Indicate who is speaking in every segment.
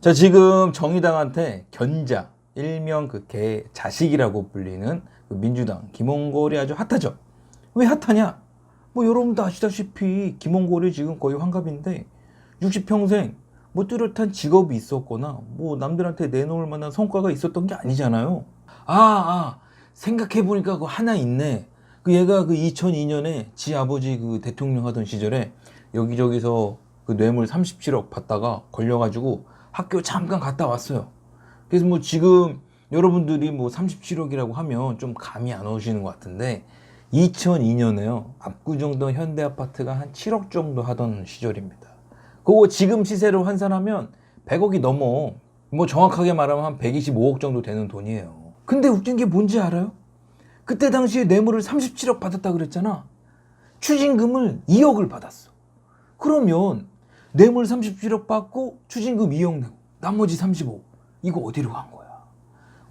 Speaker 1: 자, 지금 정의당한테 견자, 일명 그 개 자식이라고 불리는 그 민주당 김홍골이 아주 핫하죠. 왜 핫하냐? 뭐 여러분도 아시다시피 김홍골이 지금 거의 환갑인데 60평생 뭐 뚜렷한 직업이 있었거나 뭐 남들한테 내놓을 만한 성과가 있었던 게 아니잖아요. 아, 아 생각해 보니까 그 하나 있네. 그 얘가 그 2002년에 지 아버지 그 대통령 하던 시절에 여기저기서 그 뇌물 37억 받다가 걸려가지고 학교 잠깐 갔다 왔어요. 그래서 뭐 지금 여러분들이 뭐 37억이라고 하면 좀 감이 안 오시는 것 같은데 2002년에요. 압구정동 현대 아파트가 한 7억 정도 하던 시절입니다. 그거 지금 시세로 환산하면 100억이 넘어. 뭐 정확하게 말하면 한 125억 정도 되는 돈이에요. 근데 웃긴 게 뭔지 알아요? 그때 당시에 뇌물을 37억 받았다 그랬잖아. 추징금을 2억을 받았어. 그러면 뇌물 37억 받고 추징금 2억 내고 나머지 35억 이거 어디로 간 거야?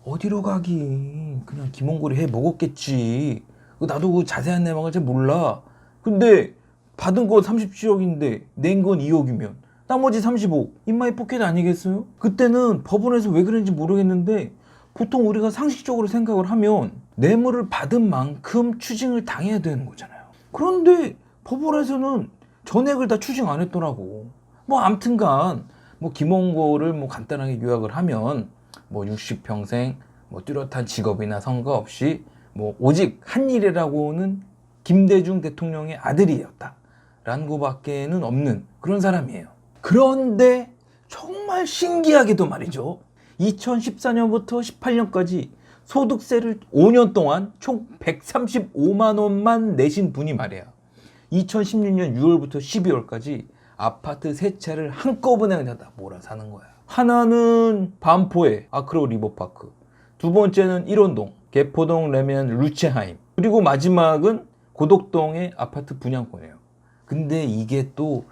Speaker 1: 어디로 가긴 그냥 김원골이 해 먹었겠지. 나도 그 자세한 내막을 잘 몰라. 근데 받은 거 37억인데 낸 건 2억이면 나머지 35억 인마이 포켓 아니겠어요? 그때는 법원에서 왜 그랬는지 모르겠는데 보통 우리가 상식적으로 생각을 하면 뇌물을 받은 만큼 추징을 당해야 되는 거잖아요. 그런데 법원에서는 전액을 다 추징 안 했더라고. 뭐 암튼간 뭐 김원고를 뭐 간단하게 요약을 하면 뭐 60평생 뭐 뚜렷한 직업이나 성과 없이 뭐 오직 한 일이라고는 김대중 대통령의 아들이었다 라는 거밖에는 없는 그런 사람이에요. 그런데 정말 신기하게도 말이죠. 2014년부터 18년까지 소득세를 5년 동안 총 135만 원만 내신 분이 말이야. 2016년 6월부터 12월까지 아파트 세 채를 한꺼번에 그냥 다 몰아 사는 거야. 하나는 반포의 아크로 리버파크, 두 번째는 일원동, 개포동 레면 루체하임, 그리고 마지막은 고덕동의 아파트 분양권이에요. 근데 이게 또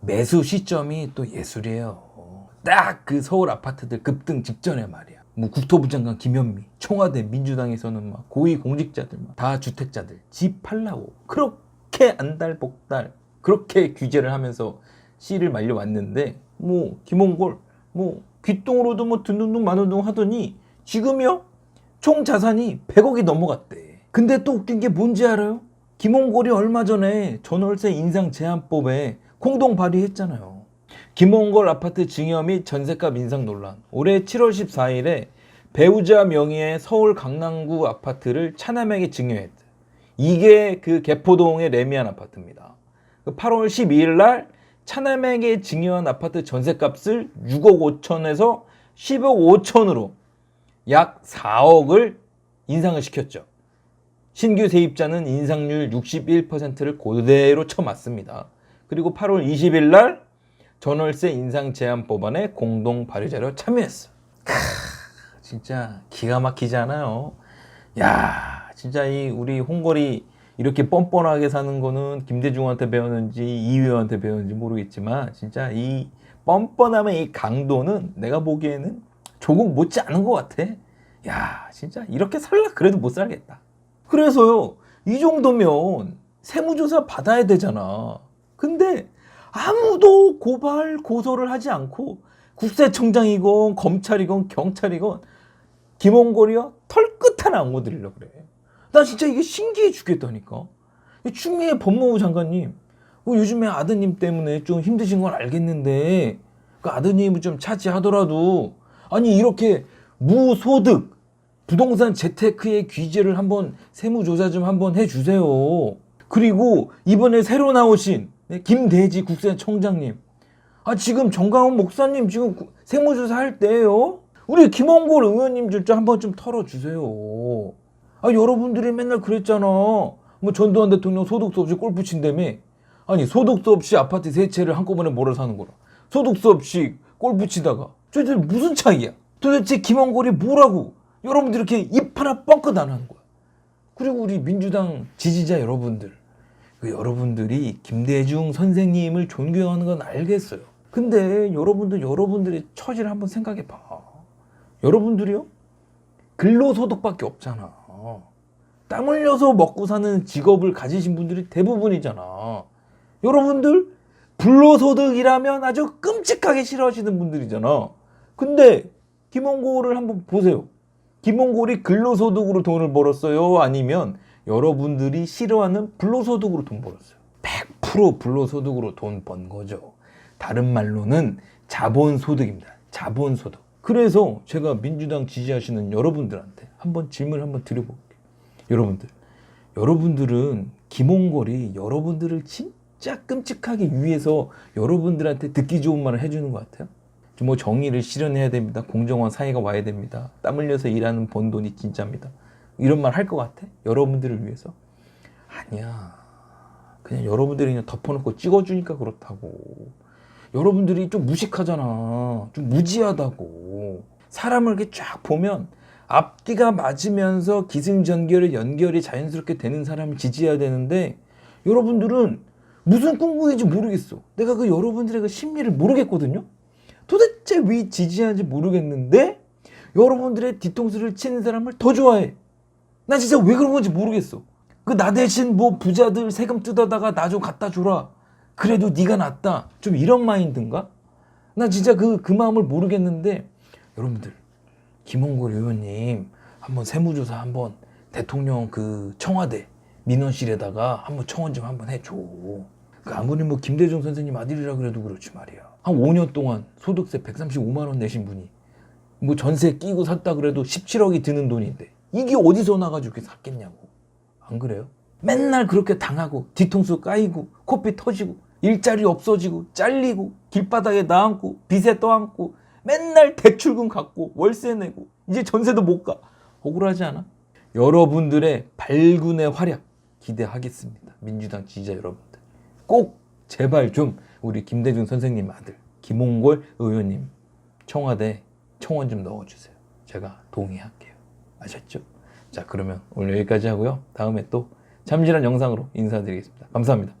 Speaker 1: 매수 시점이 또 예술이에요. 딱 그 서울 아파트들 급등 직전에 말이야. 뭐 국토부 장관 김현미, 청와대 민주당에서는 막 고위 공직자들 막다 주택자들 집 팔라고 그렇게 안달복달 그렇게 규제를 하면서 씨를 말려 왔는데 뭐 김홍골 뭐 귓동으로도 뭐 든둥둥 마는 둥 하더니 지금요 총 자산이 100억이 넘어갔대. 근데 또 웃긴 게 뭔지 알아요? 김홍골이 얼마 전에 전월세 인상 제한법에 공동 발의했잖아요. 김홍골 아파트 증여 및 전세값 인상 논란. 올해 7월 14일에 배우자 명의의 서울 강남구 아파트를 차남에게 증여했대. 이게 그 개포동의 레미안 아파트입니다. 8월 12일 날 차남에게 증여한 아파트 전세값을 6억 5천에서 10억 5천으로 약 4억을 인상을 시켰죠. 신규 세입자는 인상률 61%를 그대로 쳐맞습니다. 그리고 8월 20일 날 전월세 인상 제한 법안에 공동 발의자로 참여했어. 크, 진짜 기가 막히지 않아요? 야, 진짜 이 우리 홍걸이 이렇게 뻔뻔하게 사는 거는 김대중한테 배웠는지 이회한테 배웠는지 모르겠지만 진짜 이 뻔뻔함의 이 강도는 내가 보기에는 조금 못지 않은 것 같아. 야, 진짜 이렇게 살라 그래도 못 살겠다. 그래서요, 이 정도면 세무조사 받아야 되잖아. 근데 아무도 고발, 고소를 하지 않고 국세청장이건 검찰이건 경찰이건 김원골이요 털끝 하나 안 건드리려고 그래. 나 진짜 이게 신기해 죽겠다니까. 이 추미애 법무부 장관님, 그 요즘에 아드님 때문에 좀 힘드신 건 알겠는데 그 아드님을 좀 차지하더라도 아니 이렇게 무소득 부동산 재테크의 규제를 한번 세무조사 좀 한번 해주세요. 그리고 이번에 새로 나오신 네, 김대지 국세청장님, 아 지금 정강훈 목사님 지금 구- 세무조사 할 때예요. 우리 김원골 의원님 좀 한번 좀 털어주세요. 아 여러분들이 맨날 그랬잖아. 뭐 전두환 대통령 소득세 없이 골프 친다며. 아니 소득세 없이 아파트 세 채를 한꺼번에 몰아 사는 거라. 소득세 없이 골프 치다가 저들 무슨 차이야? 도대체 김원골이 뭐라고? 여러분들 이렇게 입 하나 뻥끗 안 하는 거야. 그리고 우리 민주당 지지자 여러분들, 그 여러분들이 김대중 선생님을 존경하는 건 알겠어요. 근데 여러분들 여러분들의 처지를 한번 생각해 봐. 여러분들이요? 근로소득밖에 없잖아. 땀 흘려서 먹고 사는 직업을 가지신 분들이 대부분이잖아. 여러분들 불로소득이라면 아주 끔찍하게 싫어하시는 분들이잖아. 근데 김원고를 한번 보세요. 김원골이 근로소득으로 돈을 벌었어요? 아니면 여러분들이 싫어하는 불로소득으로 돈 벌었어요? 100% 불로소득으로 돈 번 거죠. 다른 말로는 자본소득입니다. 자본소득. 그래서 제가 민주당 지지하시는 여러분들한테 한번 질문 한번 드려볼게요. 여러분들, 여러분들은 김홍걸이 여러분들을 진짜 끔찍하게 위해서 여러분들한테 듣기 좋은 말을 해주는 것 같아요. 좀뭐 정의를 실현해야 됩니다. 공정한 사회가 와야 됩니다. 땀 흘려서 일하는 번 돈이 진짜입니다. 이런 말 할 것 같아? 여러분들을 위해서? 아니야. 그냥 여러분들이 그냥 덮어놓고 찍어주니까 그렇다고. 여러분들이 좀 무식하잖아. 좀 무지하다고. 사람을 이렇게 쫙 보면 앞뒤가 맞으면서 기승전결의 연결이 자연스럽게 되는 사람을 지지해야 되는데 여러분들은 무슨 꿈꾸는지 모르겠어. 내가 그 여러분들의 그 심리를 모르겠거든요. 도대체 왜 지지하는지 모르겠는데 여러분들의 뒤통수를 치는 사람을 더 좋아해. 나 진짜 왜 그런 건지 모르겠어. 그 나 대신 뭐 부자들 세금 뜯어다가 나 좀 갖다 줘라. 그래도 네가 낫다. 좀 이런 마인드인가? 나 진짜 그, 그 마음을 모르겠는데 여러분들 김홍걸 의원님 한번 세무조사 한번 대통령 그 청와대 민원실에다가 한번 청원 좀 한번 해줘. 그 아무리 뭐 김대중 선생님 아들이라 그래도 그렇지 말이야. 한 5년 동안 소득세 135만 원 내신 분이 뭐 전세 끼고 샀다 그래도 17억이 드는 돈인데 이게 어디서 나가지고 이렇게 샀겠냐고. 안 그래요? 맨날 그렇게 당하고 뒤통수 까이고 코피 터지고 일자리 없어지고 잘리고 길바닥에 나앉고 빚에 떠안고 맨날 대출금 갚고 월세 내고 이제 전세도 못 가. 억울하지 않아? 여러분들의 발군의 활약 기대하겠습니다. 민주당 지지자 여러분들. 꼭 제발 좀 우리 김대중 선생님 아들 김홍골 의원님 청와대 청원 좀 넣어주세요. 제가 동의할게요. 아셨죠? 자 그러면 오늘 여기까지 하고요. 다음에 또 참신한 영상으로 인사드리겠습니다. 감사합니다.